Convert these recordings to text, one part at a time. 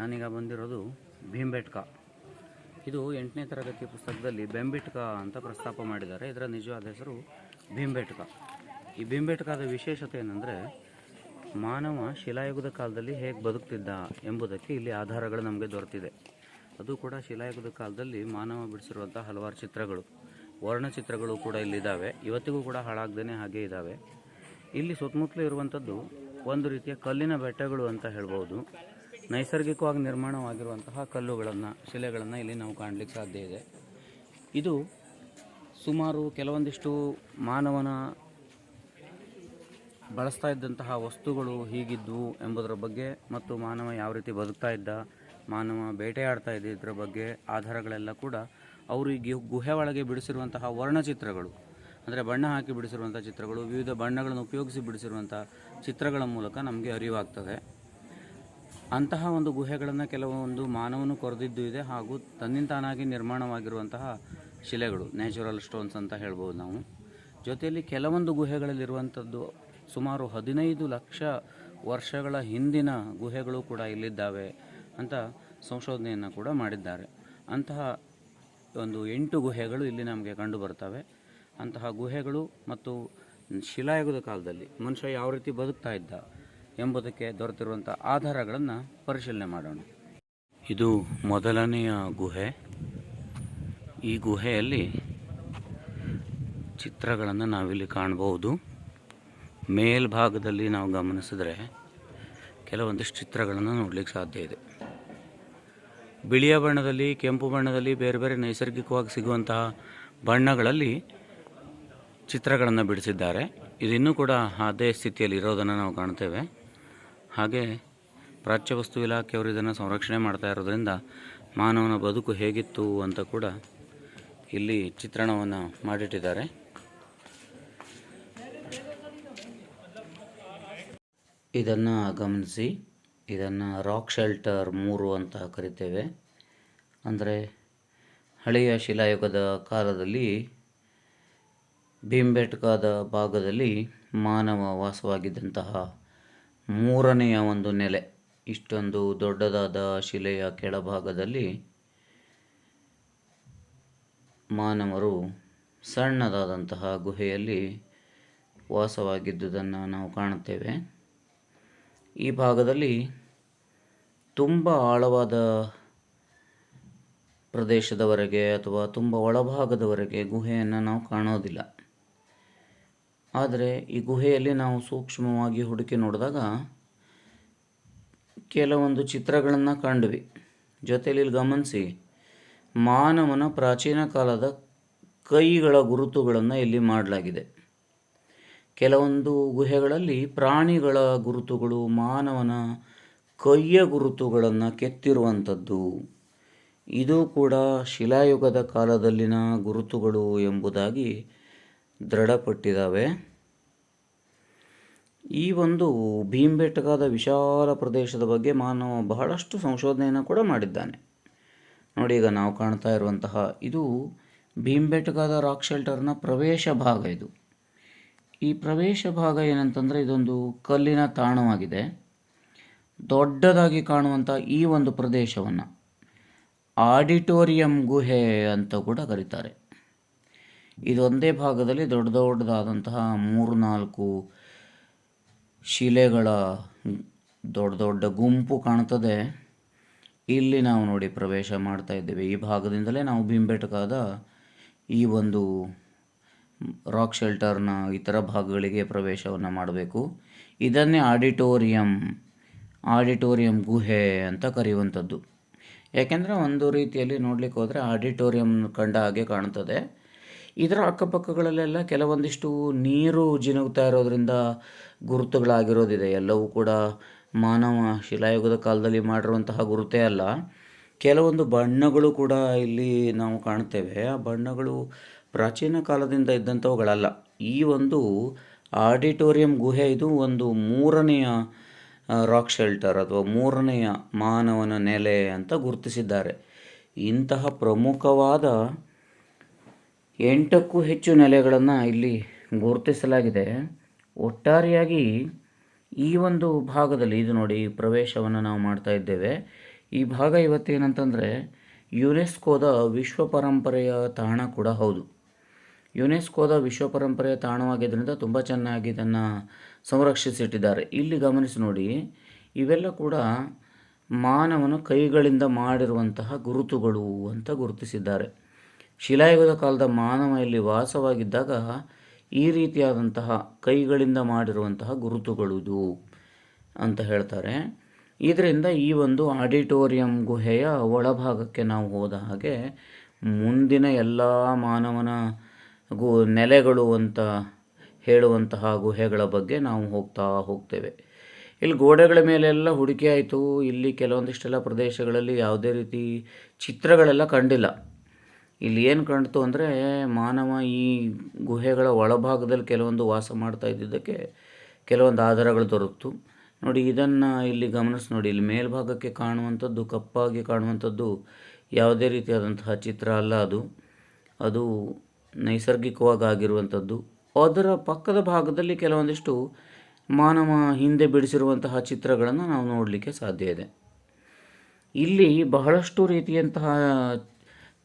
ನಾನೀಗ ಬಂದಿರೋದು ಭೀಂಬೆಟ್ಕ ಇದು ಎಂಟನೇ ತರಗತಿ ಪುಸ್ತಕದಲ್ಲಿ ಬೆಂಬಿಟ್ಕ ಅಂತ ಪ್ರಸ್ತಾಪ ಮಾಡಿದ್ದಾರೆ. ಇದರ ನಿಜವಾದ ಹೆಸರು ಭೀಂಬೆಟ್ಕ ಈ ಭೀಂಬೆಟ್ಕದ ವಿಶೇಷತೆ ಏನಂದರೆ, ಮಾನವ ಶಿಲಾಯುಗದ ಕಾಲದಲ್ಲಿ ಹೇಗೆ ಬದುಕ್ತಿದ್ದ ಎಂಬುದಕ್ಕೆ ಇಲ್ಲಿ ಆಧಾರಗಳು ನಮಗೆ ದೊರೆತಿದೆ. ಅದು ಕೂಡ ಶಿಲಾಯುಗದ ಕಾಲದಲ್ಲಿ ಮಾನವ ಬಿಡಿಸಿರುವಂಥ ಹಲವಾರು ಚಿತ್ರಗಳು. ವರ್ಣಚಿತ್ರಗಳು ಕೂಡ ಇಲ್ಲಿದ್ದಾವೆ. ಇವತ್ತಿಗೂ ಕೂಡ ಹಾಳಾಗ್ದೇ ಹಾಗೆ ಇದ್ದಾವೆ. ಇಲ್ಲಿ ಸುತ್ತಮುತ್ತಲೂ ಇರುವಂಥದ್ದು ಒಂದು ರೀತಿಯ ಕಲ್ಲಿನ ಬೆಟ್ಟಗಳು ಅಂತ ಹೇಳ್ಬೋದು. ನೈಸರ್ಗಿಕವಾಗಿ ನಿರ್ಮಾಣವಾಗಿರುವಂತಹ ಕಲ್ಲುಗಳನ್ನು, ಶಿಲೆಗಳನ್ನು ಇಲ್ಲಿ ನಾವು ಕಾಣಲಿಕ್ಕೆ ಸಾಧ್ಯ ಇದೆ. ಇದು ಸುಮಾರು ಕೆಲವೊಂದಿಷ್ಟು ಮಾನವನ ಬಳಸ್ತಾ ಇದ್ದಂತಹ ವಸ್ತುಗಳು ಹೀಗಿದ್ವು ಎಂಬುದರ ಬಗ್ಗೆ ಮತ್ತು ಮಾನವ ಯಾವ ರೀತಿ ಬದುಕ್ತಾ ಇದ್ದ, ಮಾನವ ಬೇಟೆಯಾಡ್ತಾ ಇದರ ಬಗ್ಗೆ ಆಧಾರಗಳೆಲ್ಲ ಕೂಡ ಅವರು ಈ ಗುಹೆ ಒಳಗೆ ಬಿಡಿಸಿರುವಂತಹ ವರ್ಣಚಿತ್ರಗಳು. ಅಂದರೆ ಬಣ್ಣ ಹಾಕಿ ಬಿಡಿಸಿರುವಂಥ ಚಿತ್ರಗಳು, ವಿವಿಧ ಬಣ್ಣಗಳನ್ನು ಉಪಯೋಗಿಸಿ ಬಿಡಿಸಿರುವಂಥ ಚಿತ್ರಗಳ ಮೂಲಕ ನಮಗೆ ಅರಿವಾಗ್ತದೆ. ಅಂತಹ ಒಂದು ಗುಹೆಗಳನ್ನು ಕೆಲವೊಂದು ಮಾನವನು ಕೊರೆದಿದ್ದು ಇದೆ ಹಾಗೂ ತನ್ನಿಂತಾನಾಗಿ ನಿರ್ಮಾಣವಾಗಿರುವಂತಹ ಶಿಲೆಗಳು ನ್ಯಾಚುರಲ್ ಸ್ಟೋನ್ಸ್ ಅಂತ ಹೇಳ್ಬೋದು ನಾವು. ಜೊತೆಯಲ್ಲಿ ಕೆಲವೊಂದು ಗುಹೆಗಳಲ್ಲಿರುವಂಥದ್ದು ಸುಮಾರು ಹದಿನೈದು ಲಕ್ಷ ವರ್ಷಗಳ ಹಿಂದಿನ ಗುಹೆಗಳು ಕೂಡ ಇಲ್ಲಿದ್ದಾವೆ ಅಂತ ಸಂಶೋಧನೆಯನ್ನು ಕೂಡ ಮಾಡಿದ್ದಾರೆ. ಅಂತಹ ಒಂದು ಎಂಟು ಗುಹೆಗಳು ಇಲ್ಲಿ ನಮಗೆ ಕಂಡು ಬರ್ತವೆ. ಅಂತಹ ಗುಹೆಗಳು ಮತ್ತು ಶಿಲಾಯುಗದ ಕಾಲದಲ್ಲಿ ಮನುಷ್ಯ ಯಾವ ರೀತಿ ಬದುಕ್ತಾ ಇದ್ದ ಎಂಬುದಕ್ಕೆ ದೊರೆತಿರುವಂಥ ಆಧಾರಗಳನ್ನು ಪರಿಶೀಲನೆ ಮಾಡೋಣ. ಇದು ಮೊದಲನೆಯ ಗುಹೆ. ಈ ಗುಹೆಯಲ್ಲಿ ಚಿತ್ರಗಳನ್ನು ನಾವಿಲ್ಲಿ ಕಾಣಬಹುದು. ಮೇಲ್ಭಾಗದಲ್ಲಿ ನಾವು ಗಮನಿಸಿದ್ರೆ ಕೆಲವೊಂದಿಷ್ಟು ಚಿತ್ರಗಳನ್ನು ನೋಡಲಿಕ್ಕೆ ಸಾಧ್ಯ ಇದೆ. ಬಿಳಿಯ ಬಣ್ಣದಲ್ಲಿ, ಕೆಂಪು ಬಣ್ಣದಲ್ಲಿ, ಬೇರೆ ಬೇರೆ ನೈಸರ್ಗಿಕವಾಗಿ ಸಿಗುವಂತಹ ಬಣ್ಣಗಳಲ್ಲಿ ಚಿತ್ರಗಳನ್ನು ಬಿಡಿಸಿದ್ದಾರೆ. ಇದು ಇನ್ನೂ ಕೂಡ ಅದೇ ಸ್ಥಿತಿಯಲ್ಲಿ ಇರೋದನ್ನು ನಾವು ಕಾಣ್ತೇವೆ. ಹಾಗೆ ಪ್ರಾಚ್ಯ ವಸ್ತು ಇಲಾಖೆಯವರು ಇದನ್ನು ಸಂರಕ್ಷಣೆ ಮಾಡ್ತಾ ಇರೋದ್ರಿಂದ ಮಾನವನ ಬದುಕು ಹೇಗಿತ್ತು ಅಂತ ಕೂಡ ಇಲ್ಲಿ ಚಿತ್ರಣವನ್ನು ಮಾಡಿಟ್ಟಿದ್ದಾರೆ. ಇದನ್ನು ಗಮನಿಸಿ. ಇದನ್ನು ರಾಕ್ ಶೆಲ್ಟರ್ ಮೂರು ಅಂತ ಕರಿತೇವೆ. ಅಂದರೆ ಹಳೆಯ ಶಿಲಾಯುಗದ ಕಾಲದಲ್ಲಿ ಭೀಂಬೆಟ್ಕಾದ ಭಾಗದಲ್ಲಿ ಮಾನವ ವಾಸವಾಗಿದ್ದಂತಹ ಮೂರನೆಯ ಒಂದು ನೆಲೆ, ಇಷ್ಟೊಂದು ದೊಡ್ಡದಾದ ಶಿಲೆಯ ಕೆಳಭಾಗದಲ್ಲಿ ಮಾನವರು ಸಣ್ಣದಾದಂತಹ ಗುಹೆಯಲ್ಲಿ ವಾಸವಾಗಿದ್ದುದನ್ನು ನಾವು ಕಾಣುತ್ತೇವೆ. ಈ ಭಾಗದಲ್ಲಿ ತುಂಬ ಆಳವಾದ ಪ್ರದೇಶದವರೆಗೆ ಅಥವಾ ತುಂಬ ಒಳಭಾಗದವರೆಗೆ ಗುಹೆಯನ್ನು ನಾವು ಕಾಣೋದಿಲ್ಲ. ಆದರೆ ಈ ಗುಹೆಯಲ್ಲಿ ನಾವು ಸೂಕ್ಷ್ಮವಾಗಿ ಹುಡುಕಿ ನೋಡಿದಾಗ ಕೆಲವೊಂದು ಚಿತ್ರಗಳನ್ನು ಕಂಡ್ವಿ. ಜೊತೆಯಲ್ಲಿ ಇಲ್ಲಿ ಗಮನಿಸಿ, ಮಾನವನ ಪ್ರಾಚೀನ ಕಾಲದ ಕೈಗಳ ಗುರುತುಗಳನ್ನು ಇಲ್ಲಿ ಮಾಡಲಾಗಿದೆ. ಕೆಲವೊಂದು ಗುಹೆಗಳಲ್ಲಿ ಪ್ರಾಣಿಗಳ ಗುರುತುಗಳು, ಮಾನವನ ಕೈಯ ಗುರುತುಗಳನ್ನು ಕೆತ್ತಿರುವಂಥದ್ದು. ಇದು ಕೂಡ ಶಿಲಾಯುಗದ ಕಾಲದಲ್ಲಿನ ಗುರುತುಗಳು ಎಂಬುದಾಗಿ ದೃಢಪಟ್ಟಿದ್ದಾವೆ. ಈ ಒಂದು ಭೀಂಬೆಟ್ಟಕಾದ ವಿಶಾಲ ಪ್ರದೇಶದ ಬಗ್ಗೆ ಮಾನವ ಬಹಳಷ್ಟು ಸಂಶೋಧನೆಯನ್ನು ಕೂಡ ಮಾಡಿದ್ದಾನೆ. ನೋಡಿ, ಈಗ ನಾವು ಕಾಣ್ತಾ ಇರುವಂತಹ ಇದು ಭೀಂಬೆಟ್ಟಕಾದ ರಾಕ್ ಶೆಲ್ಟರ್ನ ಪ್ರವೇಶ ಭಾಗ ಇದು. ಈ ಪ್ರವೇಶ ಭಾಗ ಏನಂತಂದರೆ ಇದೊಂದು ಕಲ್ಲಿನ ತಾಣವಾಗಿದೆ. ದೊಡ್ಡದಾಗಿ ಕಾಣುವಂಥ ಈ ಒಂದು ಪ್ರದೇಶವನ್ನು ಆಡಿಟೋರಿಯಂ ಗುಹೆ ಅಂತ ಕೂಡ ಕರೀತಾರೆ. ಇದೊಂದೇ ಭಾಗದಲ್ಲಿ ದೊಡ್ಡ ದೊಡ್ಡದಾದಂತಹ ಮೂರು ನಾಲ್ಕು ಶಿಲೆಗಳ ದೊಡ್ಡ ದೊಡ್ಡ ಗುಂಪು ಕಾಣ್ತದೆ. ಇಲ್ಲಿ ನಾವು ನೋಡಿ ಪ್ರವೇಶ ಮಾಡ್ತಾ ಇದ್ದೇವೆ. ಈ ಭಾಗದಿಂದಲೇ ನಾವು ಬಿಂಬೆಟಕಾದ ಈ ಒಂದು ರಾಕ್ ಶೆಲ್ಟರ್ನ ಇತರ ಭಾಗಗಳಿಗೆ ಪ್ರವೇಶವನ್ನು ಮಾಡಬೇಕು. ಇದನ್ನೇ ಆಡಿಟೋರಿಯಂ ಆಡಿಟೋರಿಯಂ ಗುಹೆ ಅಂತ ಕರೆಯುವಂಥದ್ದು. ಯಾಕೆಂದರೆ ಒಂದು ರೀತಿಯಲ್ಲಿ ನೋಡಲಿಕ್ಕೆ ಹೋದರೆ ಆಡಿಟೋರಿಯಂ ಕಂಡ ಹಾಗೆ ಕಾಣ್ತದೆ. ಇದರ ಅಕ್ಕಪಕ್ಕಗಳಲ್ಲೆಲ್ಲ ಕೆಲವೊಂದಿಷ್ಟು ನೀರು ಜಿನುಗ್ತಾ ಇರೋದ್ರಿಂದ ಗುರುತುಗಳಾಗಿರೋದಿದೆ. ಎಲ್ಲವೂ ಕೂಡ ಮಾನವ ಶಿಲಾಯುಗದ ಕಾಲದಲ್ಲಿ ಮಾಡಿರುವಂತಹ ಗುರುತೇ ಅಲ್ಲ. ಕೆಲವೊಂದು ಬಣ್ಣಗಳು ಕೂಡ ಇಲ್ಲಿ ನಾವು ಕಾಣ್ತೇವೆ ಆ ಬಣ್ಣಗಳು ಪ್ರಾಚೀನ ಕಾಲದಿಂದ ಇದ್ದಂಥವುಗಳಲ್ಲ. ಈ ಒಂದು ಆಡಿಟೋರಿಯಂ ಗುಹೆ ಇದು ಒಂದು ಮೂರನೆಯ ರಾಕ್ ಶೆಲ್ಟರ್ ಅಥವಾ ಮೂರನೆಯ ಮಾನವನ ನೆಲೆ ಅಂತ ಗುರುತಿಸಿದ್ದಾರೆ. ಇಂತಹ ಪ್ರಮುಖವಾದ ಎಂಟಕ್ಕೂ ಹೆಚ್ಚು ನೆಲೆಗಳನ್ನು ಇಲ್ಲಿ ಗುರುತಿಸಲಾಗಿದೆ. ಒಟ್ಟಾರೆಯಾಗಿ ಈ ಒಂದು ಭಾಗದಲ್ಲಿ ಇದು ನೋಡಿ ಪ್ರವೇಶವನ್ನು ನಾವು ಮಾಡ್ತಾ ಇದ್ದೇವೆ. ಈ ಭಾಗ ಇವತ್ತೇನಂತಂದರೆ ಯುನೆಸ್ಕೋದ ವಿಶ್ವ ಪರಂಪರೆಯ ತಾಣ ಕೂಡ ಹೌದು. ಯುನೆಸ್ಕೋದ ವಿಶ್ವ ಪರಂಪರೆಯ ತಾಣವಾಗಿದ್ದರಿಂದ ತುಂಬ ಚೆನ್ನಾಗಿ ಇದನ್ನು ಸಂರಕ್ಷಿಸಿಟ್ಟಿದ್ದಾರೆ. ಇಲ್ಲಿ ಗಮನಿಸಿ ನೋಡಿ, ಇವೆಲ್ಲ ಕೂಡ ಮಾನವನ ಕೈಗಳಿಂದ ಮಾಡಿರುವಂತಹ ಗುರುತುಗಳು ಅಂತ ಗುರುತಿಸಿದ್ದಾರೆ. ಶಿಲಾಯುಗದ ಕಾಲದ ಮಾನವ ಇಲ್ಲಿ ವಾಸವಾಗಿದ್ದಾಗ ಈ ರೀತಿಯಾದಂತಹ ಕೈಗಳಿಂದ ಮಾಡಿರುವಂತಹ ಗುರುತುಗಳು ಇದು ಅಂತ ಹೇಳ್ತಾರೆ. ಇದರಿಂದ ಈ ಒಂದು ಆಡಿಟೋರಿಯಂ ಗುಹೆಯ ಒಳಭಾಗಕ್ಕೆ ನಾವು ಹೋದ ಹಾಗೆ ಮುಂದಿನ ಎಲ್ಲ ಮಾನವನ ಗು ನೆಲೆಗಳು ಅಂತ ಹೇಳುವಂತಹ ಗುಹೆಗಳ ಬಗ್ಗೆ ನಾವು ಹೋಗ್ತಾ ಹೋಗ್ತೇವೆ. ಇಲ್ಲಿ ಗೋಡೆಗಳ ಮೇಲೆಲ್ಲ ಹುಡುಕಿ ಆಯಿತು. ಇಲ್ಲಿ ಕೆಲವೊಂದಿಷ್ಟೆಲ್ಲ ಪ್ರದೇಶಗಳಲ್ಲಿ ಯಾವುದೇ ರೀತಿ ಚಿತ್ರಗಳೆಲ್ಲ ಕಂಡಿಲ್ಲ. ಇಲ್ಲಿ ಏನು ಕಾಣ್ತು ಅಂದರೆ ಮಾನವ ಈ ಗುಹೆಗಳ ಒಳಭಾಗದಲ್ಲಿ ಕೆಲವೊಂದು ವಾಸ ಮಾಡ್ತಾ ಇದ್ದಿದ್ದಕ್ಕೆ ಕೆಲವೊಂದು ಆಧಾರಗಳು ದೊರಕಿತು. ನೋಡಿ, ಇದನ್ನು ಇಲ್ಲಿ ಗಮನಿಸಿ ನೋಡಿ. ಇಲ್ಲಿ ಮೇಲ್ಭಾಗಕ್ಕೆ ಕಾಣುವಂಥದ್ದು, ಕಪ್ಪಾಗಿ ಕಾಣುವಂಥದ್ದು ಯಾವುದೇ ರೀತಿಯಾದಂತಹ ಚಿತ್ರ ಅಲ್ಲ ಅದು. ಅದು ನೈಸರ್ಗಿಕವಾಗಿ ಆಗಿರುವಂಥದ್ದು ಅದರ ಪಕ್ಕದ ಭಾಗದಲ್ಲಿ ಕೆಲವೊಂದಿಷ್ಟು ಮಾನವ ಹಿಂದೆ ಬಿಡಿಸಿರುವಂತಹ ಚಿತ್ರಗಳನ್ನು ನಾವು ನೋಡಲಿಕ್ಕೆ ಸಾಧ್ಯ ಇದೆ. ಇಲ್ಲಿ ಬಹಳಷ್ಟು ರೀತಿಯಂತಹ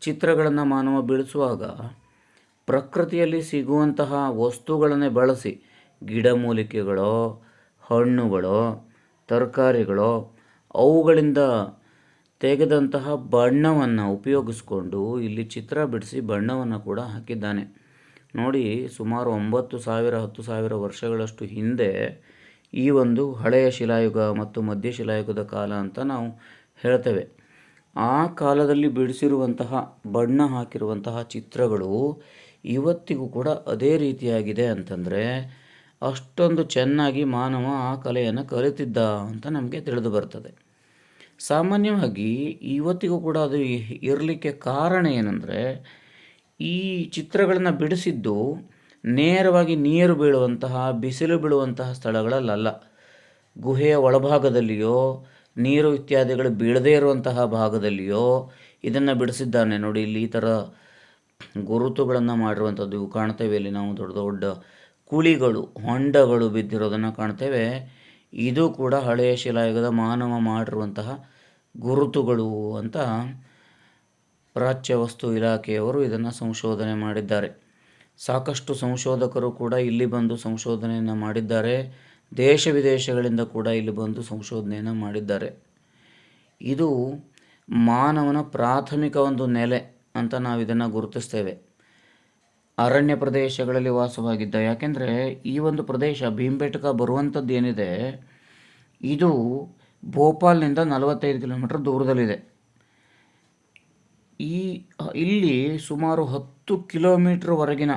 ಚಿತ್ರಗಳನ್ನು ಮಾನವ ಬಿಡಿಸುವಾಗ ಪ್ರಕೃತಿಯಲ್ಲಿ ಸಿಗುವಂತಹ ವಸ್ತುಗಳನ್ನೇ ಬಳಸಿ ಗಿಡಮೂಲಿಕೆಗಳೋ ಹಣ್ಣುಗಳೋ, ತರಕಾರಿಗಳೋ, ಅವುಗಳಿಂದ ತೆಗೆದಂತಹ ಬಣ್ಣವನ್ನು ಉಪಯೋಗಿಸ್ಕೊಂಡು ಇಲ್ಲಿ ಚಿತ್ರ ಬಿಡಿಸಿ ಬಣ್ಣವನ್ನು ಕೂಡ ಹಾಕಿದ್ದಾನೆ. ನೋಡಿ, ಸುಮಾರು ಒಂಬತ್ತು ಸಾವಿರ, ಹತ್ತು ಸಾವಿರ ವರ್ಷಗಳಷ್ಟು ಹಿಂದೆ ಈ ಒಂದು ಹಳೆಯ ಶಿಲಾಯುಗ ಮತ್ತು ಮಧ್ಯ ಶಿಲಾಯುಗದ ಕಾಲ ಅಂತ ನಾವು ಹೇಳ್ತೇವೆ. ಆ ಕಾಲದಲ್ಲಿ ಬಿಡಿಸಿರುವಂತಹ, ಬಣ್ಣ ಹಾಕಿರುವಂತಹ ಚಿತ್ರಗಳು ಇವತ್ತಿಗೂ ಕೂಡ ಅದೇ ರೀತಿಯಾಗಿದೆ ಅಂತಂದರೆ, ಅಷ್ಟೊಂದು ಚೆನ್ನಾಗಿ ಮಾನವ ಆ ಕಲೆಯನ್ನು ಕಲಿತಿದ್ದ ಅಂತ ನಮಗೆ ತಿಳಿದು ಬರ್ತದೆ. ಸಾಮಾನ್ಯವಾಗಿ ಇವತ್ತಿಗೂ ಕೂಡ ಅದು ಇರಲಿಕ್ಕೆ ಕಾರಣ ಏನಂದರೆ, ಈ ಚಿತ್ರಗಳನ್ನು ಬಿಡಿಸಿದ್ದು ನೇರವಾಗಿ ನೀರು ಬೀಳುವಂತಹ, ಬಿಸಿಲು ಬೀಳುವಂತಹ ಸ್ಥಳಗಳಲ್ಲ ಗುಹೆಯ ಒಳಭಾಗದಲ್ಲಿಯೋ ನೀರು ಇತ್ಯಾದಿಗಳು ಬೀಳದೇ ಇರುವಂತಹ ಭಾಗದಲ್ಲಿಯೋ ಇದನ್ನು ಬಿಡಿಸಿದ್ದಾನೆ. ನೋಡಿ, ಇಲ್ಲಿ ಈ ಥರ ಗುರುತುಗಳನ್ನು ಮಾಡಿರುವಂಥದ್ದು ಇವು ಕಾಣ್ತೇವೆ. ಇಲ್ಲಿ ನಾವು ದೊಡ್ಡ ದೊಡ್ಡ ಕುಳಿಗಳು, ಹೊಂಡಗಳು ಬಿದ್ದಿರೋದನ್ನು ಕಾಣ್ತೇವೆ. ಇದು ಕೂಡ ಹಳೆಯ ಶಿಲಾಯುಗದ ಮಾನವ ಮಾಡಿರುವಂತಹ ಗುರುತುಗಳು ಅಂತ ಪ್ರಾಚ್ಯ ವಸ್ತು ಇಲಾಖೆಯವರು ಇದನ್ನು ಸಂಶೋಧನೆ ಮಾಡಿದ್ದಾರೆ. ಸಾಕಷ್ಟು ಸಂಶೋಧಕರು ಕೂಡ ಇಲ್ಲಿ ಬಂದು ಸಂಶೋಧನೆಯನ್ನು ಮಾಡಿದ್ದಾರೆ. ದೇಶ ವಿದೇಶಗಳಿಂದ ಕೂಡ ಇಲ್ಲಿ ಬಂದು ಸಂಶೋಧನೆಯನ್ನು ಮಾಡಿದ್ದಾರೆ. ಇದು ಮಾನವನ ಪ್ರಾಥಮಿಕ ಒಂದು ನೆಲೆ ಅಂತ ನಾವು ಇದನ್ನು ಗುರುತಿಸ್ತೇವೆ. ಅರಣ್ಯ ಪ್ರದೇಶಗಳಲ್ಲಿ ವಾಸವಾಗಿದ್ದ, ಯಾಕೆಂದರೆ ಈ ಒಂದು ಪ್ರದೇಶ ಭೀಂಬೆಟ್ಕ ಬರುವಂಥದ್ದು ಏನಿದೆ, ಇದು ಭೋಪಾಲ್ನಿಂದ ನಲವತ್ತೈದು ಕಿಲೋಮೀಟರ್ ದೂರದಲ್ಲಿದೆ. ಈ, ಇಲ್ಲಿ ಸುಮಾರು ಹತ್ತು ಕಿಲೋಮೀಟ್ರ್ವರೆಗಿನ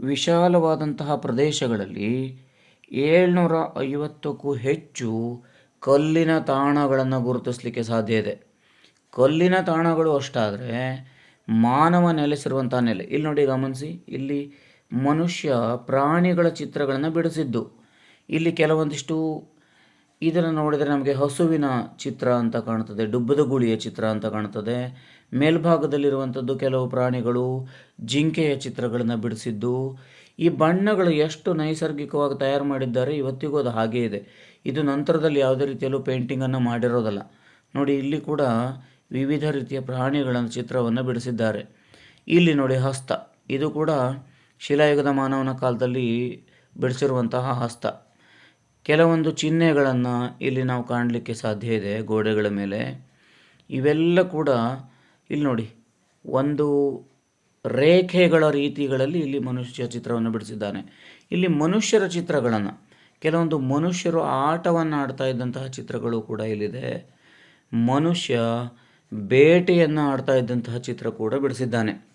ವಿಶಾಲವಾದಂತಹ ಪ್ರದೇಶಗಳಲ್ಲಿ ಏಳ್ನೂರ ಐವತ್ತಕ್ಕೂ ಹೆಚ್ಚು ಕಲ್ಲಿನ ತಾಣಗಳನ್ನು ಗುರುತಿಸಲಿಕ್ಕೆ ಸಾಧ್ಯ ಇದೆ. ಕಲ್ಲಿನ ತಾಣಗಳು ಅಷ್ಟಾದರೆ ಮಾನವ ನೆಲೆಸಿರುವಂಥ ನೆಲೆ. ಇಲ್ಲಿ ನೋಡಿ ಗಮನಿಸಿ, ಇಲ್ಲಿ ಮನುಷ್ಯ ಪ್ರಾಣಿಗಳ ಚಿತ್ರಗಳನ್ನು ಬಿಡಿಸಿದ್ದು. ಇಲ್ಲಿ ಕೆಲವೊಂದಿಷ್ಟು ಇದನ್ನು ನೋಡಿದರೆ ನಮಗೆ ಹಸುವಿನ ಚಿತ್ರ ಅಂತ ಕಾಣ್ತದೆ ಡುಬ್ಬದ ಗುಳಿಯ ಚಿತ್ರ ಅಂತ ಕಾಣ್ತದೆ ಮೇಲ್ಭಾಗದಲ್ಲಿರುವಂಥದ್ದು ಕೆಲವು ಪ್ರಾಣಿಗಳು ಜಿಂಕೆಯ ಚಿತ್ರಗಳನ್ನು ಬಿಡಿಸಿದ್ದು. ಈ ಬಣ್ಣಗಳು ಎಷ್ಟು ನೈಸರ್ಗಿಕವಾಗಿ ತಯಾರು ಮಾಡಿದ್ದಾರೆ ಇವತ್ತಿಗೂ ಅದು ಹಾಗೇ ಇದೆ. ಇದು ನಂತರದಲ್ಲಿ ಯಾವುದೇ ರೀತಿಯಲ್ಲೂ ಪೇಂಟಿಂಗನ್ನು ಮಾಡಿರೋದಲ್ಲ. ನೋಡಿ, ಇಲ್ಲಿ ಕೂಡ ವಿವಿಧ ರೀತಿಯ ಪ್ರಾಣಿಗಳ ಚಿತ್ರವನ್ನು ಬಿಡಿಸಿದ್ದಾರೆ. ಇಲ್ಲಿ ನೋಡಿ, ಹಸ್ತ. ಇದು ಕೂಡ ಶಿಲಾಯುಗದ ಮಾನವನ ಕಾಲದಲ್ಲಿ ಬಿಡಿಸಿರುವಂತಹ ಹಸ್ತ. ಕೆಲವೊಂದು ಚಿಹ್ನೆಗಳನ್ನು ಇಲ್ಲಿ ನಾವು ಕಾಣಲಿಕ್ಕೆ ಸಾಧ್ಯ ಇದೆ, ಗೋಡೆಗಳ ಮೇಲೆ. ಇವೆಲ್ಲ ಕೂಡ ಇಲ್ಲಿ ನೋಡಿ, ಒಂದು ರೇಖೆಗಳ ರೀತಿಗಳಲ್ಲಿ ಇಲ್ಲಿ ಮನುಷ್ಯ ಚಿತ್ರವನ್ನು ಬಿಡಿಸಿದ್ದಾನೆ. ಇಲ್ಲಿ ಮನುಷ್ಯರ ಚಿತ್ರಗಳನ್ನು, ಕೆಲವೊಂದು ಮನುಷ್ಯರು ಆಟವನ್ನು ಆಡ್ತಾ ಇದ್ದಂತಹ ಚಿತ್ರಗಳು ಕೂಡ ಇಲ್ಲಿದೆ. ಮನುಷ್ಯ ಬೇಟೆಯನ್ನು ಆಡ್ತಾ ಇದ್ದಂತಹ ಚಿತ್ರ ಕೂಡ ಬಿಡಿಸಿದ್ದಾನೆ.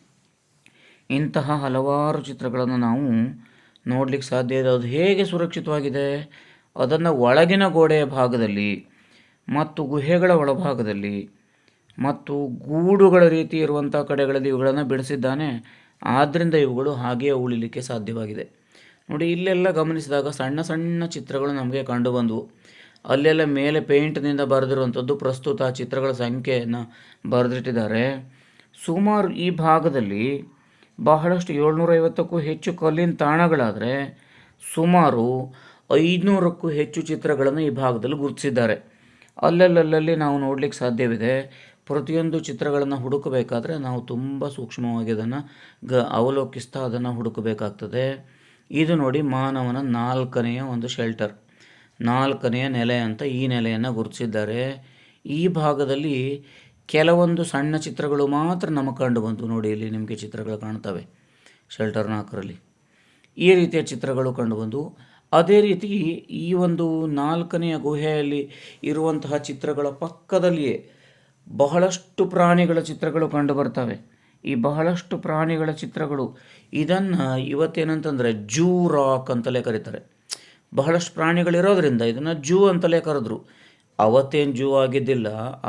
ಇಂತಹ ಹಲವಾರು ಚಿತ್ರಗಳನ್ನು ನಾವು ನೋಡಲಿಕ್ಕೆ ಸಾಧ್ಯ ಇದೆ. ಅದು ಹೇಗೆ ಸುರಕ್ಷಿತವಾಗಿದೆ? ಅದನ್ನು ಒಳಗಿನ ಗೋಡೆಯ ಭಾಗದಲ್ಲಿ ಮತ್ತು ಗುಹೆಗಳ ಒಳಭಾಗದಲ್ಲಿ ಮತ್ತು ಗೂಡುಗಳ ರೀತಿ ಇರುವಂಥ ಕಡೆಗಳಲ್ಲಿ ಇವುಗಳನ್ನು ಬಿಡಿಸಿದ್ದಾನೆ. ಆದ್ದರಿಂದ ಇವುಗಳು ಹಾಗೆಯೇ ಉಳಿಲಿಕ್ಕೆ ಸಾಧ್ಯವಾಗಿದೆ. ನೋಡಿ, ಇಲ್ಲೆಲ್ಲ ಗಮನಿಸಿದಾಗ ಸಣ್ಣ ಸಣ್ಣ ಚಿತ್ರಗಳು ನಮಗೆ ಕಂಡು ಬಂದವು ಅಲ್ಲೆಲ್ಲ ಮೇಲೆ ಪೇಂಟ್ನಿಂದ ಬರೆದಿರುವಂಥದ್ದು ಪ್ರಸ್ತುತ ಚಿತ್ರಗಳ ಸಂಖ್ಯೆಯನ್ನು ಬರೆದಿಟ್ಟಿದ್ದಾರೆ. ಸುಮಾರು ಈ ಭಾಗದಲ್ಲಿ ಬಹಳಷ್ಟು ಏಳ್ನೂರೈವತ್ತಕ್ಕೂ ಹೆಚ್ಚು ಕಲ್ಲಿನ ತಾಣಗಳಾದರೆ ಸುಮಾರು ಐದುನೂರಕ್ಕೂ ಹೆಚ್ಚು ಚಿತ್ರಗಳನ್ನು ಈ ಭಾಗದಲ್ಲಿ ಗುರುತಿಸಿದ್ದಾರೆ. ಅಲ್ಲಲ್ಲಲ್ಲಲ್ಲಿ ನಾವು ನೋಡಲಿಕ್ಕೆ ಸಾಧ್ಯವಿದೆ. ಪ್ರತಿಯೊಂದು ಚಿತ್ರಗಳನ್ನು ಹುಡುಕಬೇಕಾದ್ರೆ ನಾವು ತುಂಬ ಸೂಕ್ಷ್ಮವಾಗಿ ಅದನ್ನು ಗ ಅವಲೋಕಿಸ್ತಾ ಅದನ್ನು ಹುಡುಕಬೇಕಾಗ್ತದೆ. ಇದು ನೋಡಿ ಮಾನವನ ನಾಲ್ಕನೆಯ ಒಂದು ಶೆಲ್ಟರ್ ನಾಲ್ಕನೆಯ ನೆಲೆ ಅಂತ ಈ ನೆಲೆಯನ್ನು ಗುರುತಿಸಿದ್ದಾರೆ. ಈ ಭಾಗದಲ್ಲಿ ಕೆಲವೊಂದು ಸಣ್ಣ ಚಿತ್ರಗಳು ಮಾತ್ರ ನಮಗೆ ಕಂಡು ಬಂತು ನೋಡಿ ಇಲ್ಲಿ ನಿಮಗೆ ಚಿತ್ರಗಳು ಕಾಣ್ತವೆ. ಶೆಲ್ಟರ್ ನಾಲ್ಕರಲ್ಲಿ ಈ ರೀತಿಯ ಚಿತ್ರಗಳು ಕಂಡುಬಂದವು ಅದೇ ರೀತಿ ಈ ಒಂದು ನಾಲ್ಕನೆಯ ಗುಹೆಯಲ್ಲಿ ಇರುವಂತಹ ಚಿತ್ರಗಳ ಪಕ್ಕದಲ್ಲಿಯೇ ಬಹಳಷ್ಟು ಪ್ರಾಣಿಗಳ ಚಿತ್ರಗಳು ಕಂಡು ಬರ್ತವೆ. ಈ ಬಹಳಷ್ಟು ಪ್ರಾಣಿಗಳ ಚಿತ್ರಗಳು ಇದನ್ನು ಇವತ್ತೇನಂತಂದರೆ ಜೂ ರಾಕ್ ಅಂತಲೇ ಕರೀತಾರೆ. ಬಹಳಷ್ಟು ಪ್ರಾಣಿಗಳಿರೋದ್ರಿಂದ ಇದನ್ನು ಜೂ ಅಂತಲೇ ಕರೆದ್ರು. ಅವತ್ತೇನು ಜೂ ಆಗಿದ್ದಿಲ್ಲ,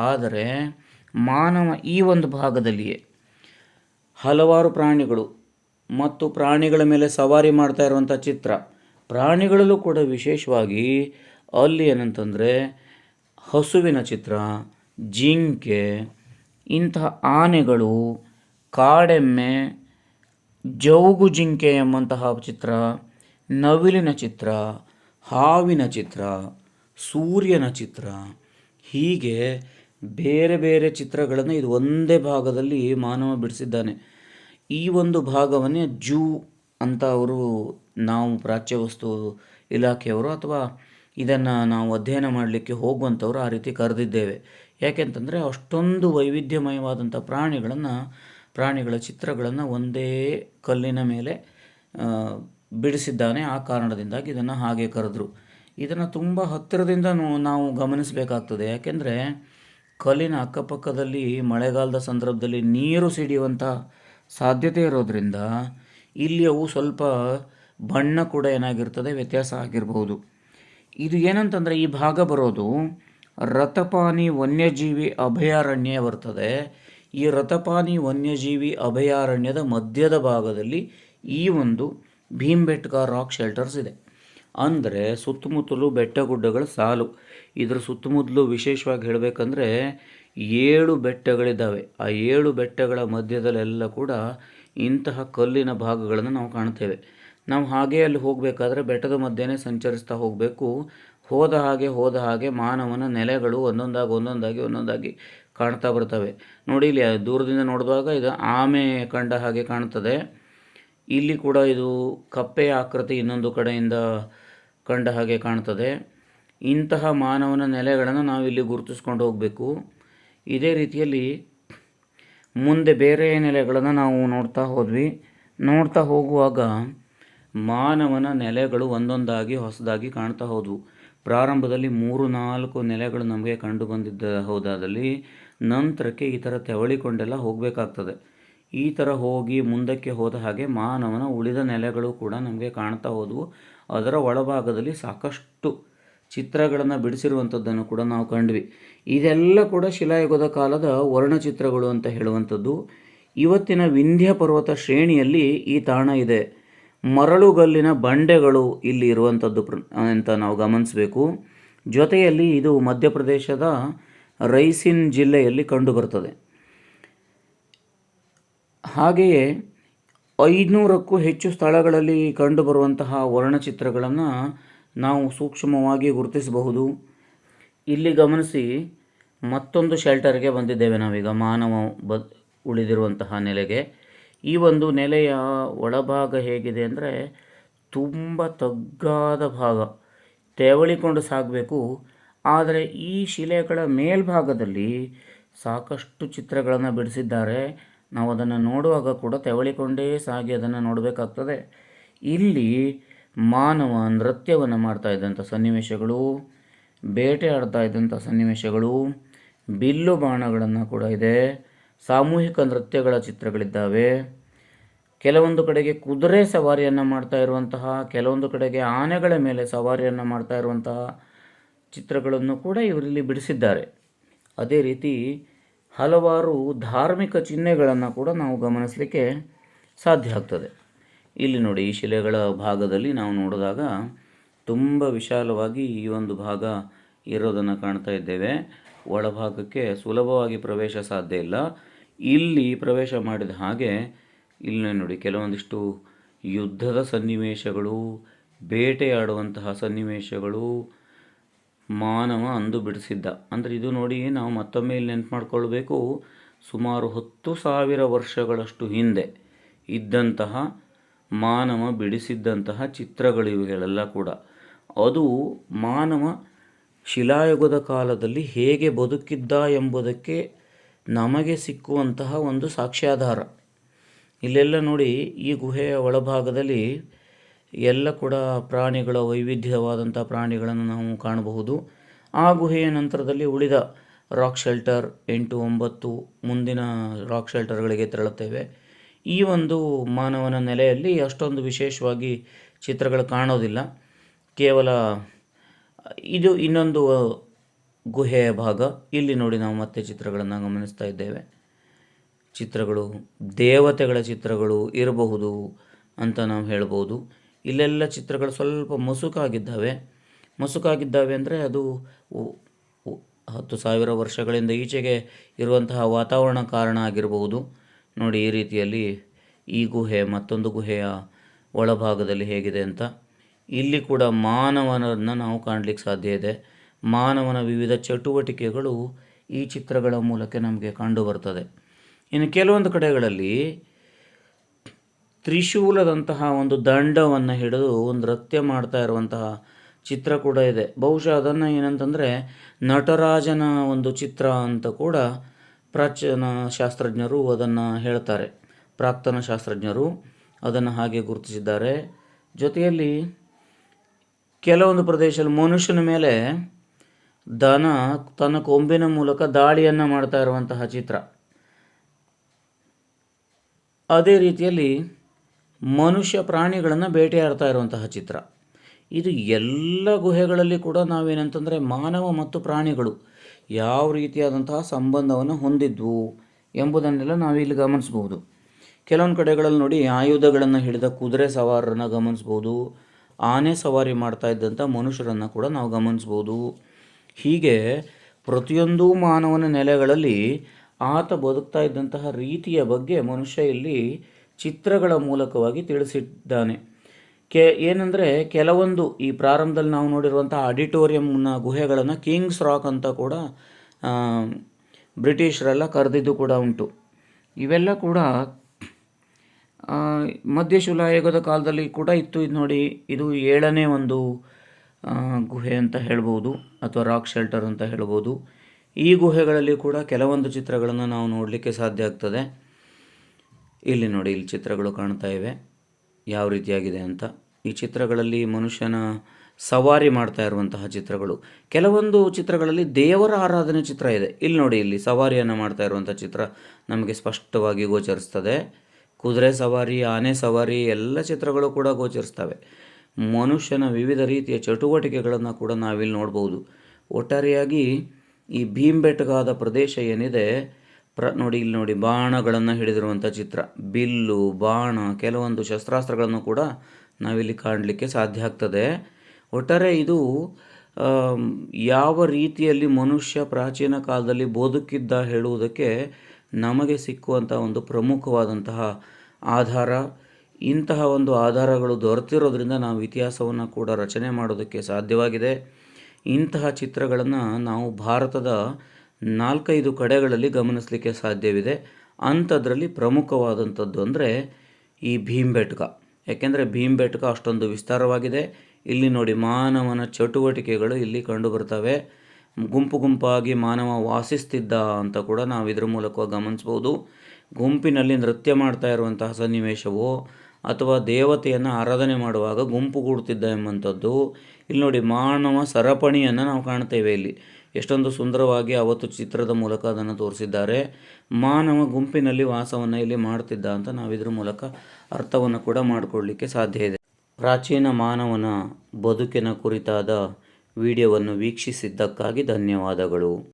ಆದರೆ ಮಾನವ ಈ ಒಂದು ಭಾಗದಲ್ಲಿಯೇ ಹಲವಾರು ಪ್ರಾಣಿಗಳು ಮತ್ತು ಪ್ರಾಣಿಗಳ ಮೇಲೆ ಸವಾರಿ ಮಾಡ್ತಾ ಇರುವಂಥ ಚಿತ್ರ. ಪ್ರಾಣಿಗಳಲ್ಲೂ ಕೂಡ ವಿಶೇಷವಾಗಿ ಅಲ್ಲಿ ಏನಂತಂದರೆ ಹಸುವಿನ ಚಿತ್ರ ಜಿಂಕೆ, ಇಂತಹ ಆನೆಗಳು, ಕಾಡೆಮ್ಮೆ ಜೌಗು ಜಿಂಕೆ ಎಂಬಂತಹ ಚಿತ್ರ, ನವಿಲಿನ ಚಿತ್ರ, ಹಾವಿನ ಚಿತ್ರ, ಸೂರ್ಯನ ಚಿತ್ರ, ಹೀಗೆ ಬೇರೆ ಬೇರೆ ಚಿತ್ರಗಳನ್ನು ಇದು ಒಂದೇ ಭಾಗದಲ್ಲಿ ಮಾನವ ಬಿಡಿಸಿದ್ದಾನೆ. ಈ ಒಂದು ಭಾಗವನ್ನೇ ಜೂ ಅಂತ ಅವರು, ನಾವು ಪ್ರಾಚ್ಯ ವಸ್ತು ಇಲಾಖೆಯವರು ಅಥವಾ ಇದನ್ನು ನಾವು ಅಧ್ಯಯನ ಮಾಡಲಿಕ್ಕೆ ಹೋಗುವಂಥವ್ರು ಆ ರೀತಿ ಕರೆದಿದ್ದೇವೆ. ಯಾಕೆಂತಂದರೆ ಅಷ್ಟೊಂದು ವೈವಿಧ್ಯಮಯವಾದಂಥ ಪ್ರಾಣಿಗಳನ್ನು, ಪ್ರಾಣಿಗಳ ಚಿತ್ರಗಳನ್ನು ಒಂದೇ ಕಲ್ಲಿನ ಮೇಲೆ ಬಿಡಿಸಿದ್ದಾನೆ. ಆ ಕಾರಣದಿಂದಾಗಿ ಇದನ್ನು ಹಾಗೆ ಕರೆದ್ರು. ಇದನ್ನು ತುಂಬ ಹತ್ತಿರದಿಂದ ನಾವು ಗಮನಿಸಬೇಕಾಗ್ತದೆ. ಯಾಕೆಂದರೆ ಕಲ್ಲಿನ ಅಕ್ಕಪಕ್ಕದಲ್ಲಿ, ಮಳೆಗಾಲದ ಸಂದರ್ಭದಲ್ಲಿ ನೀರು ಸಿಡಿಯುವಂಥ ಸಾಧ್ಯತೆ ಇರೋದರಿಂದ ಇಲ್ಲಿ ಅವು ಸ್ವಲ್ಪ ಬಣ್ಣ ಕೂಡ ಏನಾಗಿರ್ತದೆ, ವ್ಯತ್ಯಾಸ ಆಗಿರ್ಬೋದು. ಇದು ಏನಂತಂದರೆ ಈ ಭಾಗ ಬರೋದು ರಥಪಾನಿ ವನ್ಯಜೀವಿ ಅಭಯಾರಣ್ಯ ಬರ್ತದೆ. ಈ ರಥಪಾನಿ ವನ್ಯಜೀವಿ ಅಭಯಾರಣ್ಯದ ಮಧ್ಯದ ಭಾಗದಲ್ಲಿ ಈ ಒಂದು ಭೀಮ್ಬೆಟ್ಕ ರಾಕ್ ಶೆಲ್ಟರ್ಸ್ ಇದೆ. ಅಂದರೆ ಸುತ್ತಮುತ್ತಲು ಬೆಟ್ಟ ಗುಡ್ಡಗಳ ಸಾಲು. ಇದರ ಸುತ್ತಮುತ್ತಲು ವಿಶೇಷವಾಗಿ ಹೇಳಬೇಕಂದ್ರೆ ಏಳು ಬೆಟ್ಟಗಳಿದ್ದಾವೆ. ಆ ಏಳು ಬೆಟ್ಟಗಳ ಮಧ್ಯದಲ್ಲೆಲ್ಲ ಕೂಡ ಇಂತಹ ಕಲ್ಲಿನ ಭಾಗಗಳನ್ನು ನಾವು ಕಾಣ್ತೇವೆ. ನಾವು ಹಾಗೆ ಅಲ್ಲಿ ಹೋಗಬೇಕಾದ್ರೆ ಬೆಟ್ಟದ ಮಧ್ಯೆನೇ ಸಂಚರಿಸ್ತಾ ಹೋಗಬೇಕು. ಹೋದ ಹಾಗೆ ಹೋದ ಹಾಗೆ ಮಾನವನ ನೆಲೆಗಳು ಒಂದೊಂದಾಗಿ ಒಂದೊಂದಾಗಿ ಒಂದೊಂದಾಗಿ ಕಾಣ್ತಾ ಬರ್ತವೆ. ನೋಡಿ ಇಲ್ಲಿ ದೂರದಿಂದ ನೋಡಿದಾಗ ಇದು ಆಮೆ ಕಂಡ ಹಾಗೆ ಕಾಣ್ತದೆ. ಇಲ್ಲಿ ಕೂಡ ಇದು ಕಪ್ಪೆಯ ಆಕೃತಿ ಇನ್ನೊಂದು ಕಡೆಯಿಂದ ಕಂಡ ಹಾಗೆ ಕಾಣ್ತದೆ. ಇಂತಹ ಮಾನವನ ನೆಲೆಗಳನ್ನು ನಾವು ಇಲ್ಲಿ ಗುರುತಿಸ್ಕೊಂಡು ಹೋಗಬೇಕು. ಇದೇ ರೀತಿಯಲ್ಲಿ ಮುಂದೆ ಬೇರೆ ನೆಲೆಗಳನ್ನು ನಾವು ನೋಡ್ತಾ ಹೋದ್ವಿ. ನೋಡ್ತಾ ಹೋಗುವಾಗ ಮಾನವನ ನೆಲೆಗಳು ಒಂದೊಂದಾಗಿ ಹೊಸದಾಗಿ ಕಾಣ್ತಾ ಹೋದವು. ಪ್ರಾರಂಭದಲ್ಲಿ ಮೂರು ನಾಲ್ಕು ನೆಲೆಗಳು ನಮಗೆ ಕಂಡು ಬಂದಿದ್ದ ಹೋದಾದಲ್ಲಿ ನಂತರಕ್ಕೆ ಈ ಥರ ತೆವಳಿಕೊಂಡೆಲ್ಲ ಹೋಗಬೇಕಾಗ್ತದೆ. ಈ ಥರ ಹೋಗಿ ಮುಂದಕ್ಕೆ ಹೋದ ಹಾಗೆ ಮಾನವನ ಉಳಿದ ನೆಲೆಗಳು ಕೂಡ ನಮಗೆ ಕಾಣ್ತಾ ಹೋದವು. ಅದರ ಒಳಭಾಗದಲ್ಲಿ ಸಾಕಷ್ಟು ಚಿತ್ರಗಳನ್ನು ಬಿಡಿಸಿರುವಂಥದ್ದನ್ನು ಕೂಡ ನಾವು ಕಂಡ್ವಿ. ಇದೆಲ್ಲ ಕೂಡ ಶಿಲಾಯುಗದ ಕಾಲದ ವರ್ಣಚಿತ್ರಗಳು ಅಂತ ಹೇಳುವಂಥದ್ದು. ಇವತ್ತಿನ ವಿಂಧ್ಯ ಪರ್ವತ ಶ್ರೇಣಿಯಲ್ಲಿ ಈ ತಾಣ ಇದೆ. ಮರಳುಗಲ್ಲಿನ ಬಂಡೆಗಳು ಇಲ್ಲಿ ಇರುವಂಥದ್ದು ಅಂತ ನಾವು ಗಮನಿಸಬೇಕು. ಜೊತೆಯಲ್ಲಿ ಇದು ಮಧ್ಯಪ್ರದೇಶದ ರೈಸಿನ್ ಜಿಲ್ಲೆಯಲ್ಲಿ ಕಂಡುಬರುತ್ತದೆ ಹಾಗೆಯೇ ಐದುನೂರಕ್ಕೂ ಹೆಚ್ಚು ಸ್ಥಳಗಳಲ್ಲಿ ಕಂಡುಬರುವಂತಹ ವರ್ಣಚಿತ್ರಗಳನ್ನು ನಾವು ಸೂಕ್ಷ್ಮವಾಗಿ ಗುರುತಿಸಬಹುದು. ಇಲ್ಲಿ ಗಮನಿಸಿ ಮತ್ತೊಂದು ಶೆಲ್ಟರ್ಗೆ ಬಂದಿದ್ದೇವೆ ನಾವೀಗ. ಮಾನವ ಬ, ಉಳಿದಿರುವಂತಹ ನೆಲೆಗೆ. ಈ ಒಂದು ನೆಲೆಯ ಒಳಭಾಗ ಹೇಗಿದೆ ಅಂದರೆ ತುಂಬ ತಗ್ಗಾದ ಭಾಗ. ತೆವಳಿಕೊಂಡು ಸಾಗಬೇಕು. ಆದರೆ ಈ ಶಿಲೆಗಳ ಮೇಲ್ಭಾಗದಲ್ಲಿ ಸಾಕಷ್ಟು ಚಿತ್ರಗಳನ್ನು ಬಿಡಿಸಿದ್ದಾರೆ. ನಾವು ಅದನ್ನು ನೋಡುವಾಗ ಕೂಡ ತೆವಳಿಕೊಂಡೇ ಸಾಗಿ ಅದನ್ನು ನೋಡಬೇಕಾಗ್ತದೆ. ಇಲ್ಲಿ ಮಾನವ ನೃತ್ಯವನ್ನು ಮಾಡ್ತಾ ಇದ್ದಂಥ ಸನ್ನಿವೇಶಗಳು, ಬೇಟೆ ಆಡ್ತಾ ಇದ್ದಂಥ ಸನ್ನಿವೇಶಗಳು, ಬಿಲ್ಲು ಬಾಣಗಳನ್ನು ಕೂಡ ಇದೆ. ಸಾಮೂಹಿಕ ನೃತ್ಯಗಳ ಚಿತ್ರಗಳಿದ್ದಾವೆ. ಕೆಲವೊಂದು ಕಡೆಗೆ ಕುದುರೆ ಸವಾರಿಯನ್ನು ಮಾಡ್ತಾ ಇರುವಂತಹ, ಕೆಲವೊಂದು ಕಡೆಗೆ ಆನೆಗಳ ಮೇಲೆ ಸವಾರಿಯನ್ನು ಮಾಡ್ತಾ ಇರುವಂತಹ ಚಿತ್ರಗಳನ್ನು ಕೂಡ ಇವರಲ್ಲಿ ಬಿಡಿಸಿದ್ದಾರೆ. ಅದೇ ರೀತಿ ಹಲವಾರು ಧಾರ್ಮಿಕ ಚಿಹ್ನೆಗಳನ್ನು ಕೂಡ ನಾವು ಗಮನಿಸಲಿಕ್ಕೆ ಸಾಧ್ಯ ಆಗ್ತದೆ. ಇಲ್ಲಿ ನೋಡಿ ಈ ಶಿಲೆಗಳ ಭಾಗದಲ್ಲಿ ನಾವು ನೋಡಿದಾಗ ತುಂಬ ವಿಶಾಲವಾಗಿ ಈ ಒಂದು ಭಾಗ ಇರೋದನ್ನು ಕಾಣ್ತಾ ಇದ್ದೇವೆ. ಒಳಭಾಗಕ್ಕೆ ಸುಲಭವಾಗಿ ಪ್ರವೇಶ ಸಾಧ್ಯ ಇಲ್ಲ. ಇಲ್ಲಿ ಪ್ರವೇಶ ಮಾಡಿದ ಹಾಗೆ, ಇಲ್ಲಿ ನೋಡಿ, ಕೆಲವೊಂದಿಷ್ಟು ಯುದ್ಧದ ಸನ್ನಿವೇಶಗಳು, ಬೇಟೆಯಾಡುವಂತಹ ಸನ್ನಿವೇಶಗಳು ಮಾನವ ಅಂದು ಬಿಡಿಸಿದ್ದ. ಅಂದರೆ ಇದು ನೋಡಿ, ನಾವು ಮತ್ತೊಮ್ಮೆ ಇಲ್ಲಿ ನೆನ್ಪು ಮಾಡಿಕೊಳ್ಬೇಕು, ಸುಮಾರು ಹತ್ತು ಸಾವಿರ ವರ್ಷಗಳಷ್ಟು ಹಿಂದೆ ಇದ್ದಂತಹ, ಮಾನವ ಬಿಡಿಸಿದ್ದಂತಹ ಚಿತ್ರಗಳಿವುಗಳೆಲ್ಲ ಕೂಡ. ಅದು ಮಾನವ ಶಿಲಾಯುಗದ ಕಾಲದಲ್ಲಿ ಹೇಗೆ ಬದುಕಿದ್ದ ಎಂಬುದಕ್ಕೆ ನಮಗೆ ಸಿಕ್ಕುವಂತಹ ಒಂದು ಸಾಕ್ಷ್ಯಾಧಾರ. ಇಲ್ಲೆಲ್ಲ ನೋಡಿ ಈ ಗುಹೆಯ ಒಳಭಾಗದಲ್ಲಿ ಎಲ್ಲ ಕೂಡ ಪ್ರಾಣಿಗಳ ವೈವಿಧ್ಯವಾದಂಥ ಪ್ರಾಣಿಗಳನ್ನು ನಾವು ಕಾಣಬಹುದು. ಆ ಗುಹೆಯ ನಂತರದಲ್ಲಿ ಉಳಿದ ರಾಕ್ ಶೆಲ್ಟರ್ ಎಂಟು ಒಂಬತ್ತು ಮುಂದಿನ ರಾಕ್ ಶೆಲ್ಟರ್ಗಳಿಗೆ ತೆರಳುತ್ತೇವೆ. ಈ ಒಂದು ಮಾನವನ ನೆಲೆಯಲ್ಲಿ ಅಷ್ಟೊಂದು ವಿಶೇಷವಾಗಿ ಚಿತ್ರಗಳು ಕಾಣೋದಿಲ್ಲ. ಕೇವಲ ಇದು ಇನ್ನೊಂದು ಗುಹೆಯ ಭಾಗ. ಇಲ್ಲಿ ನೋಡಿ ನಾವು ಮತ್ತೆ ಚಿತ್ರಗಳನ್ನು ಗಮನಿಸ್ತಾ ಇದ್ದೇವೆ. ಚಿತ್ರಗಳು, ದೇವತೆಗಳ ಚಿತ್ರಗಳು ಇರಬಹುದು ಅಂತ ನಾವು ಹೇಳ್ಬೋದು. ಇಲ್ಲೆಲ್ಲ ಚಿತ್ರಗಳು ಸ್ವಲ್ಪ ಮಸುಕಾಗಿದ್ದಾವೆ. ಮಸುಕಾಗಿದ್ದಾವೆ ಅಂದರೆ ಅದು ಹತ್ತು ಸಾವಿರ ವರ್ಷಗಳಿಂದ ಈಚೆಗೆ ಇರುವಂತಹ ವಾತಾವರಣ ಕಾರಣ ಆಗಿರಬಹುದು. ನೋಡಿ ಈ ರೀತಿಯಲ್ಲಿ ಈ ಗುಹೆ ಮತ್ತೊಂದು ಗುಹೆಯ ಒಳಭಾಗದಲ್ಲಿ ಹೇಗಿದೆ ಅಂತ. ಇಲ್ಲಿ ಕೂಡ ಮಾನವನನ್ನು ನಾವು ಕಾಣಲಿಕ್ಕೆ ಸಾಧ್ಯ ಇದೆ. ಮಾನವನ ವಿವಿಧ ಚಟುವಟಿಕೆಗಳು ಈ ಚಿತ್ರಗಳ ಮೂಲಕ ನಮಗೆ ಕಂಡು ಬರ್ತದೆ. ಇನ್ನು ಕೆಲವೊಂದು ಕಡೆಗಳಲ್ಲಿ ತ್ರಿಶೂಲದಂತಹ ಒಂದು ದಂಡವನ್ನು ಹಿಡಿದು ಒಂದು ನೃತ್ಯ ಮಾಡ್ತಾ ಇರುವಂತಹ ಚಿತ್ರ ಕೂಡ ಇದೆ. ಬಹುಶಃ ಅದನ್ನು ಏನಂತಂದರೆ ನಟರಾಜನ ಒಂದು ಚಿತ್ರ ಅಂತ ಕೂಡ ಪ್ರಾಚೀನ ಶಾಸ್ತ್ರಜ್ಞರು ಅದನ್ನು ಹೇಳ್ತಾರೆ. ಪ್ರಾಕ್ತನ ಶಾಸ್ತ್ರಜ್ಞರು ಅದನ್ನು ಹಾಗೆ ಗುರುತಿಸಿದ್ದಾರೆ. ಜೊತೆಯಲ್ಲಿ ಕೆಲವೊಂದು ಪ್ರದೇಶದಲ್ಲಿ ಮನುಷ್ಯನ ಮೇಲೆ ದನ, ತನ್ನ ಕೊಂಬಿನ ಮೂಲಕ ದಾಳಿಯನ್ನು ಮಾಡ್ತಾ ಇರುವಂತಹ ಚಿತ್ರ. ಅದೇ ರೀತಿಯಲ್ಲಿ ಮನುಷ್ಯ ಪ್ರಾಣಿಗಳನ್ನು ಬೇಟೆಯಾಡ್ತಾ ಇರುವಂತಹ ಚಿತ್ರ. ಇದು ಎಲ್ಲ ಗುಹೆಗಳಲ್ಲಿ ಕೂಡ ನಾವೇನಂತಂದರೆ ಮಾನವ ಮತ್ತು ಪ್ರಾಣಿಗಳು ಯಾವ ರೀತಿಯಾದಂತಹ ಸಂಬಂಧವನ್ನು ಹೊಂದಿದ್ವು ಎಂಬುದನ್ನೆಲ್ಲ ನಾವಿಲ್ಲಿ ಗಮನಿಸ್ಬೋದು ಕೆಲವೊಂದು ಕಡೆಗಳಲ್ಲಿ ನೋಡಿ ಆಯುಧಗಳನ್ನು ಹಿಡಿದ ಕುದುರೆ ಸವಾರರನ್ನು ಗಮನಿಸ್ಬೋದು ಆನೆ ಸವಾರಿ ಮಾಡ್ತಾ ಇದ್ದಂಥ ಮನುಷ್ಯರನ್ನು ಕೂಡ ನಾವು ಗಮನಿಸ್ಬೋದು. ಹೀಗೆ ಪ್ರತಿಯೊಂದು ಮಾನವನ ನೆಲೆಗಳಲ್ಲಿ ಆತ ಬದುಕ್ತಾ ಇದ್ದಂತಹ ರೀತಿಯ ಬಗ್ಗೆ ಮನುಷ್ಯ ಇಲ್ಲಿ ಚಿತ್ರಗಳ ಮೂಲಕವಾಗಿ ತಿಳಿಸಿದ್ದಾನೆ. ಕೆ, ಏನಂದರೆ ಕೆಲವೊಂದು ಈ ಪ್ರಾರಂಭದಲ್ಲಿ ನಾವು ನೋಡಿರುವಂಥ ಆಡಿಟೋರಿಯಂನ ಗುಹೆಗಳನ್ನು ಕಿಂಗ್ಸ್ ರಾಕ್ ಅಂತ ಕೂಡ ಬ್ರಿಟಿಷರೆಲ್ಲ ಕರೆದಿದ್ದು ಕೂಡ ಉಂಟು. ಇವೆಲ್ಲ ಕೂಡ ಮಧ್ಯಶಿಲಾಯುಗದ ಕಾಲದಲ್ಲಿ ಕೂಡ ಇತ್ತು. ಇದು ನೋಡಿ, ಇದು ಏಳನೇ ಒಂದು ಗುಹೆ ಅಂತ ಹೇಳ್ಬೋದು, ಅಥವಾ ರಾಕ್ ಶೆಲ್ಟರ್ ಅಂತ ಹೇಳ್ಬೋದು. ಈ ಗುಹೆಗಳಲ್ಲಿ ಕೂಡ ಕೆಲವೊಂದು ಚಿತ್ರಗಳನ್ನು ನಾವು ನೋಡಲಿಕ್ಕೆ ಸಾಧ್ಯ ಆಗ್ತದೆ. ಇಲ್ಲಿ ನೋಡಿ, ಇಲ್ಲಿ ಚಿತ್ರಗಳು ಕಾಣ್ತಾ ಇವೆ. ಯಾವ ರೀತಿಯಾಗಿದೆ ಅಂತ. ಈ ಚಿತ್ರಗಳಲ್ಲಿ ಮನುಷ್ಯನ ಸವಾರಿ ಮಾಡ್ತಾ ಇರುವಂತಹ ಚಿತ್ರಗಳು. ಕೆಲವೊಂದು ಚಿತ್ರಗಳಲ್ಲಿ ದೇವರ ಆರಾಧನೆ ಚಿತ್ರ ಇದೆ. ಇಲ್ಲಿ ನೋಡಿ, ಇಲ್ಲಿ ಸವಾರಿಯನ್ನು ಮಾಡ್ತಾ ಇರುವಂಥ ಚಿತ್ರ ನಮಗೆ ಸ್ಪಷ್ಟವಾಗಿ ಗೋಚರಿಸ್ತದೆ. ಕುದುರೆ ಸವಾರಿ, ಆನೆ ಸವಾರಿ ಎಲ್ಲ ಚಿತ್ರಗಳು ಕೂಡ ಗೋಚರಿಸ್ತವೆ. ಮನುಷ್ಯನ ವಿವಿಧ ರೀತಿಯ ಚಟುವಟಿಕೆಗಳನ್ನು ಕೂಡ ನಾವಿಲ್ಲಿ ನೋಡ್ಬೋದು. ಒಟ್ಟಾರೆಯಾಗಿ ಈ ಭೀಮ್ಬೆಟ್ಟಗಾದ ಪ್ರದೇಶ ಏನಿದೆ, ಪ್ರ, ನೋಡಿ ಇಲ್ಲಿ ನೋಡಿ ಬಾಣಗಳನ್ನು ಹಿಡಿದಿರುವಂಥ ಚಿತ್ರ. ಬಿಲ್ಲು, ಬಾಣ, ಕೆಲವೊಂದು ಶಸ್ತ್ರಾಸ್ತ್ರಗಳನ್ನು ಕೂಡ ನಾವಿಲ್ಲಿ ಕಾಣಲಿಕ್ಕೆ ಸಾಧ್ಯ ಆಗ್ತದೆ. ಒಟ್ಟಾರೆ ಇದು ಯಾವ ರೀತಿಯಲ್ಲಿ ಮನುಷ್ಯ ಪ್ರಾಚೀನ ಕಾಲದಲ್ಲಿ ಬದುಕಿದ್ದ ಹೇಳುವುದಕ್ಕೆ ನಮಗೆ ಸಿಕ್ಕುವಂಥ ಒಂದು ಪ್ರಮುಖವಾದಂತಹ ಆಧಾರ, ಇಂತಹ ಒಂದು ಆಧಾರಗಳು ದೊರೆತಿರೋದ್ರಿಂದ ನಾವು ಇತಿಹಾಸವನ್ನು ಕೂಡ ರಚನೆ ಮಾಡೋದಕ್ಕೆ ಸಾಧ್ಯವಾಗಿದೆ. ಇಂತಹ ಚಿತ್ರಗಳನ್ನು ನಾವು ಭಾರತದ ನಾಲ್ಕೈದು ಕಡೆಗಳಲ್ಲಿ ಗಮನಿಸಲಿಕ್ಕೆ ಸಾಧ್ಯವಿದೆ. ಅಂಥದ್ರಲ್ಲಿ ಪ್ರಮುಖವಾದಂಥದ್ದು ಅಂದರೆ ಈ ಭೀಂಬೆಟ್ಕ ಯಾಕೆಂದರೆ ಭೀಂಬೆಟ್ಕ ಅಷ್ಟೊಂದು ವಿಸ್ತಾರವಾಗಿದೆ. ಇಲ್ಲಿ ನೋಡಿ ಮಾನವನ ಚಟುವಟಿಕೆಗಳು ಇಲ್ಲಿ ಕಂಡುಬರ್ತವೆ. ಗುಂಪು ಗುಂಪಾಗಿ ಮಾನವ ವಾಸಿಸ್ತಿದ್ದ ಅಂತ ಕೂಡ ನಾವು ಇದ್ರ ಮೂಲಕ ಗಮನಿಸ್ಬೋದು. ಗುಂಪಿನಲ್ಲಿ ನೃತ್ಯ ಮಾಡ್ತಾ ಇರುವಂತಹ ಸನ್ನಿವೇಶವೋ ಅಥವಾ ದೇವತೆಯನ್ನು ಆರಾಧನೆ ಮಾಡುವಾಗ ಗುಂಪು ಕೂಡುತ್ತಿದ್ದ ಎಂಬಂಥದ್ದು. ಇಲ್ಲಿ ನೋಡಿ ಮಾನವ ಸರಪಣಿಯನ್ನು ನಾವು ಕಾಣ್ತೇವೆ ಇಲ್ಲಿ. ಎಷ್ಟೊಂದು ಸುಂದರವಾಗಿ ಅವತ್ತು ಚಿತ್ರದ ಮೂಲಕ ಅದನ್ನು ತೋರಿಸಿದ್ದಾರೆ. ಮಾನವ ಗುಂಪಿನಲ್ಲಿ ವಾಸವನ್ನು ಇಲ್ಲಿ ಮಾಡ್ತಿದ್ದ ಅಂತ ನಾವು ಇದ್ರ ಮೂಲಕ ಅರ್ಥವನ್ನು ಕೂಡ ಮಾಡಿಕೊಳ್ಳಲಿಕ್ಕೆ ಸಾಧ್ಯ ಇದೆ. ಪ್ರಾಚೀನ ಮಾನವನ ಬದುಕಿನ ಕುರಿತಾದ ವಿಡಿಯೋವನ್ನು ವೀಕ್ಷಿಸಿದ್ದಕ್ಕಾಗಿ ಧನ್ಯವಾದಗಳು.